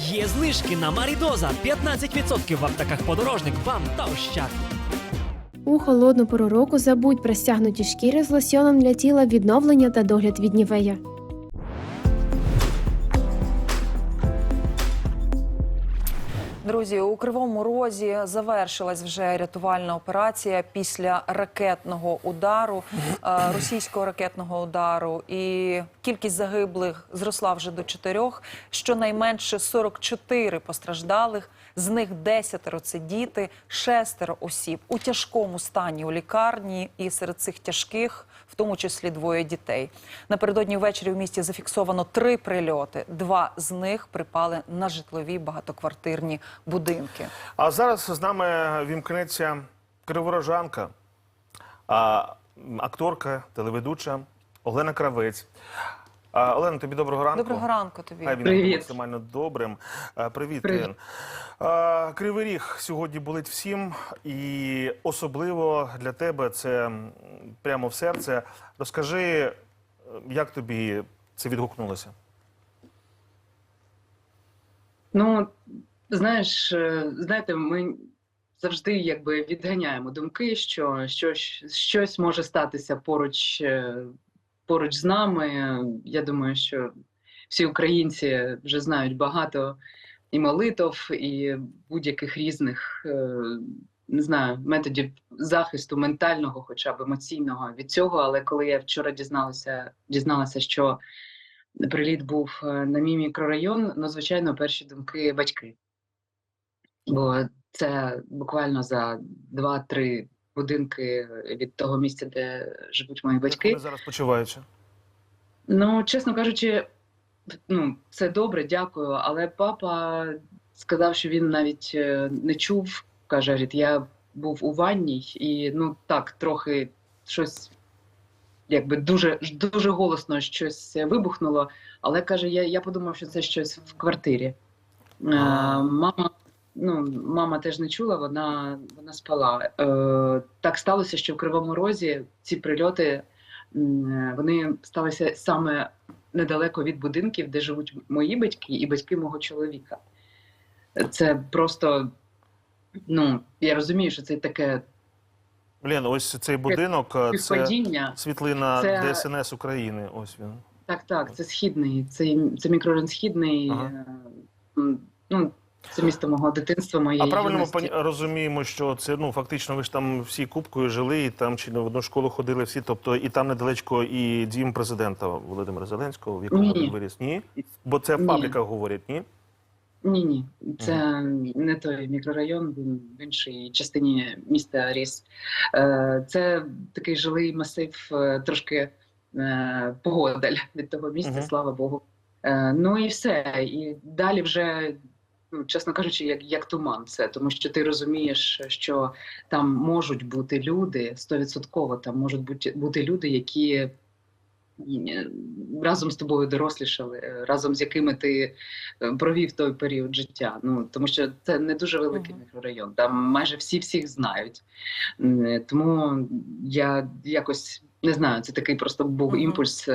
Є знижки на Марідоза 15% в аптеках подорожник, вам та ощад. У холодну пору року забудь про стягнуті шкіри з лосьоном для тіла відновлення та догляд від нівея. Друзі, у Кривому Розі завершилась вже рятувальна операція після ракетного удару, е, російського ракетного удару. І кількість загиблих зросла вже до чотирьох. Щонайменше 44 постраждалих. З них 10 – це діти, шестеро осіб у тяжкому стані у лікарні, і серед цих тяжких, в тому числі двоє дітей. Напередодні ввечері в місті зафіксовано три прильоти. Два з них припали на житлові багатоквартирні будинки. А зараз з нами вімкнеться криворожанка, а, акторка, телеведуча Олена Кравець. А, Олена, тобі доброго ранку. Доброго ранку тобі. Хай він буде Привіт. максимально добрим. А, Привіт, Привіт. Лен. А, Кривий ріг сьогодні болить всім, і особливо для тебе це прямо в серце. Розкажи, як тобі це відгукнулося? Ну, знаєш, е, знаєте, ми завжди якби відганяємо думки, що щось, щось може статися поруч, е, поруч з нами. Я думаю, що всі українці вже знають багато і молитов, і будь-яких різних. е, Не знаю, методів захисту ментального, хоча б емоційного від цього. Але коли я вчора дізналася, дізналася, що приліт був на мій мікрорайон, ну, звичайно, перші думки батьки. Бо це буквально за два-три будинки від того місця, де живуть мої Як батьки. вони зараз почуваються? Ну, чесно кажучи, ну, це добре, дякую. Але папа сказав, що він навіть е, не чув. Каже, я був у ванній, і ну так, трохи щось, якби дуже, дуже голосно щось вибухнуло. Але каже, я, я подумав, що це щось в квартирі. Е, А. мама. Ну, мама теж не чула, вона, вона спала. Е, так сталося, що в Кривому Розі ці прильоти вони сталися саме недалеко від будинків, де живуть мої батьки і батьки мого чоловіка. Це просто, ну, я розумію, що це таке Лен, ось цей будинок е, це світлина Це- ДСНС України. Ось він. Так, так, це східний, це, це мікрорайон східний. Ага. е, Ну, це місто мого дитинства, моєї А правильно юності. пані- розуміємо, що це ну фактично ви ж там всі купкою жили, і там чи не в одну школу ходили всі. Тобто і там недалечко і дім президента Володимира Зеленського, в якому він виріс. Ні, бо це в пабліках говорять. Ні, Ні, ні, це не той мікрорайон, він в іншій частині міста ріс. Е, Це такий жилий масив, е, трошки е, погодаль від того місця, слава Богу. Ну і все. І далі вже, чесно кажучи, як, як туман це, тому що ти розумієш, що там можуть бути люди, стовідсотково там можуть бути, бути люди, які. е, Разом з тобою дорослішали, е, разом з якими ти е, провів той період життя. Ну тому що це не дуже великий Мгм. мікрорайон. Там майже всі всіх знають. Е, Тому я якось не знаю, це такий просто був Мгм. імпульс.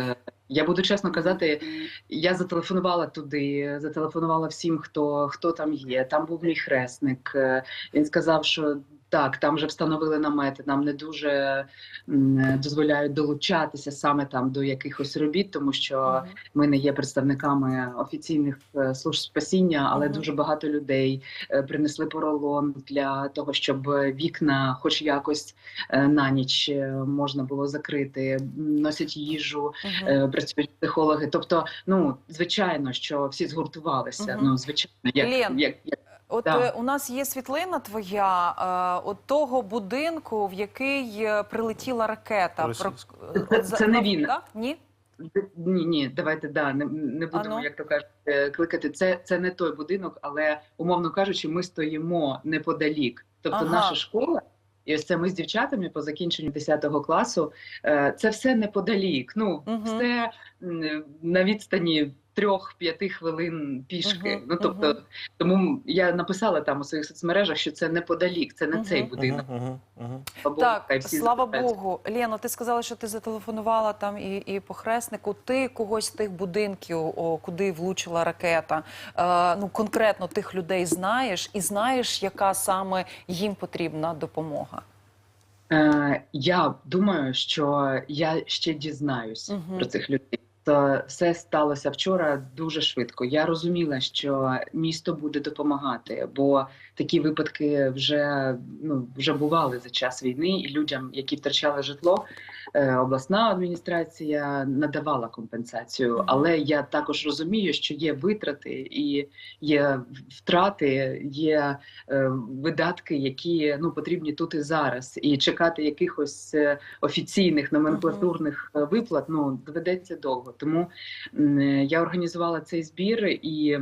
Я буду чесно казати, я зателефонувала туди, зателефонувала всім, хто, хто там є. Там був мій хресник. Е, Він сказав, що так, там вже встановили намети, нам не дуже дозволяють долучатися саме там до якихось робіт, тому що ми не є представниками офіційних е, служб спасіння, але дуже багато людей е, принесли поролон для того, щоб вікна, хоч якось е, на ніч можна було закрити, носять їжу, працюють психологи. Тобто, ну звичайно, що всі згуртувалися. Ну звичайно, як, як, як От Да. е, у нас є світлина твоя е, от того будинку, в який е, прилетіла ракета. Російська. Про- Це- не він. Так? Ні? Ні, ні, давайте да не, не будемо, Ану. як то кажуть, кликати. Це, це не той будинок, але умовно кажучи, ми стоїмо неподалік. Тобто, Ага. наша школа, і ось це ми з дівчатами по закінченню 10 класу. Це все неподалік. Ну, Мгм. все на відстані трьох-п'яти хвилин пішки. Мгм, Ну тобто, мгм. тому я написала там у своїх соцмережах, що це неподалік, це не Мгм. цей будинок. Мгм, мгм, мгм. Слава Богу, Так, всі слава. Богу. Лєно, ти сказала, що ти зателефонувала там і, і по хреснику. Ти когось з тих будинків, о, куди влучила ракета, е, ну конкретно тих людей знаєш і знаєш, яка саме їм потрібна допомога. Е, я думаю, що я ще дізнаюсь Мгм. про цих людей. То все сталося вчора дуже швидко. Я розуміла, що місто буде допомагати, бо такі випадки вже ну вже бували за час війни, і людям, які втрачали житло, е, обласна адміністрація надавала компенсацію. Але я також розумію, що є витрати і є втрати, є е, видатки, які ну потрібні тут і зараз, і чекати якихось е, офіційних номенклатурних виплат ну доведеться довго. Тому е, я організувала цей збір і.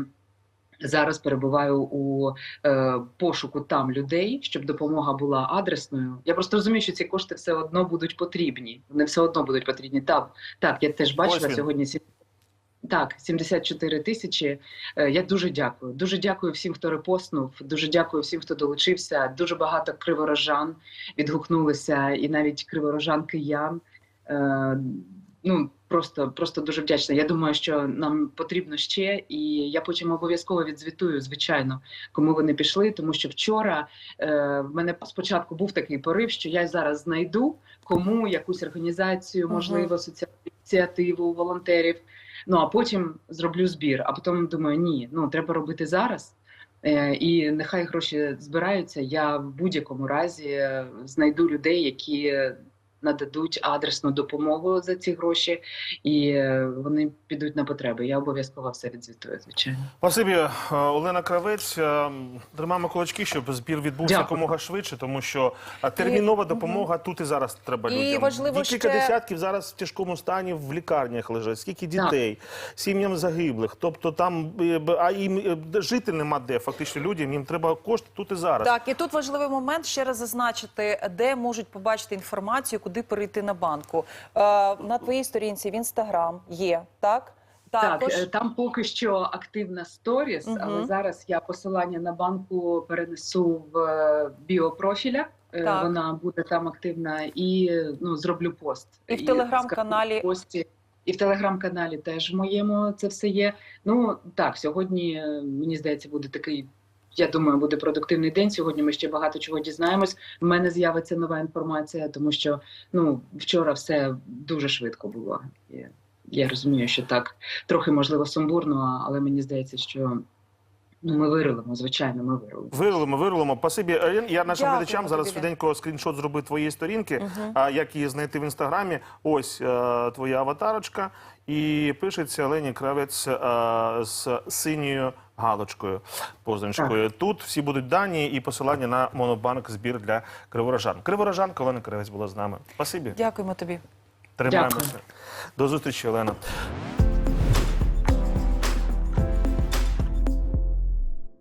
Зараз перебуваю у е, пошуку там людей, щоб допомога була адресною. Я просто розумію, що ці кошти все одно будуть потрібні. Вони все одно будуть потрібні. Так, так я теж бачила сьогодні. Так, 74 тисячі. Е, Я дуже дякую. Дуже дякую всім, хто репостнув. Дуже дякую всім, хто долучився. Дуже багато криворожан відгукнулися, і навіть криворожан киян. Е, Ну просто, просто дуже вдячна. Я думаю, що нам потрібно ще, і я потім обов'язково відзвітую, звичайно, кому вони пішли. Тому що вчора е, в мене спочатку був такий порив, що я зараз знайду кому якусь організацію, можливо, соціальну ініціативу волонтерів. Ну а потім зроблю збір. А потім думаю, ні, ну треба робити зараз. Е, І нехай гроші збираються. Я в будь-якому разі е, знайду людей, які нададуть адресну допомогу за ці гроші, і е, вони підуть на потреби. Я обов'язково все відзвітую, звичайно. Спасибі, е, Олена Кравець. Е, Тримаємо кулачки, щоб збір відбувся Дякую. якомога швидше, тому що е, термінова допомога тут і зараз треба І людям. важливо Є кілька ще- десятків зараз в тяжкому стані в лікарнях лежать. Скільки дітей, сім'ям загиблих. Тобто там е, а їм е, жити нема де. Фактично людям їм треба кошти тут і зараз. Так, і тут важливий момент ще раз зазначити, де можуть побачити інформацію, куди перейти на банку. Е, на твоїй сторінці в інстаграм є, так? Також. Так, е, там поки що активна сторіс, Мгм. але зараз я посилання на банку перенесу в е, біопрофіля. Так. Вона буде там активна і ну зроблю пост. І в телеграм-каналі. І в телеграм-каналі теж в моєму це все є. Ну так, сьогодні мені здається, буде такий. Я думаю, буде продуктивний день. Сьогодні ми ще багато чого дізнаємось. В мене з'явиться нова інформація, тому що ну вчора все дуже швидко було. Я розумію, що так трохи можливо сумбурно, але мені здається, що ну ми вирулимо. Звичайно, ми вирулимо. Вирулимо, вирулимо. Спасибі. Е, Я нашим Дякую, глядачам зараз тобі. швиденько скріншот зробив твоєї сторінки. Мгм. А як її знайти в інстаграмі? Ось е, твоя аватарочка, і пишеться Лені Кравець е, з синьою галочкою, позначкою. Тут всі будуть дані і посилання на монобанк збір для криворожан. Криворожанка Олена Кравець була з нами. Спасибі. Дякуємо тобі. Тримаємося. Дякую. До зустрічі, Олена.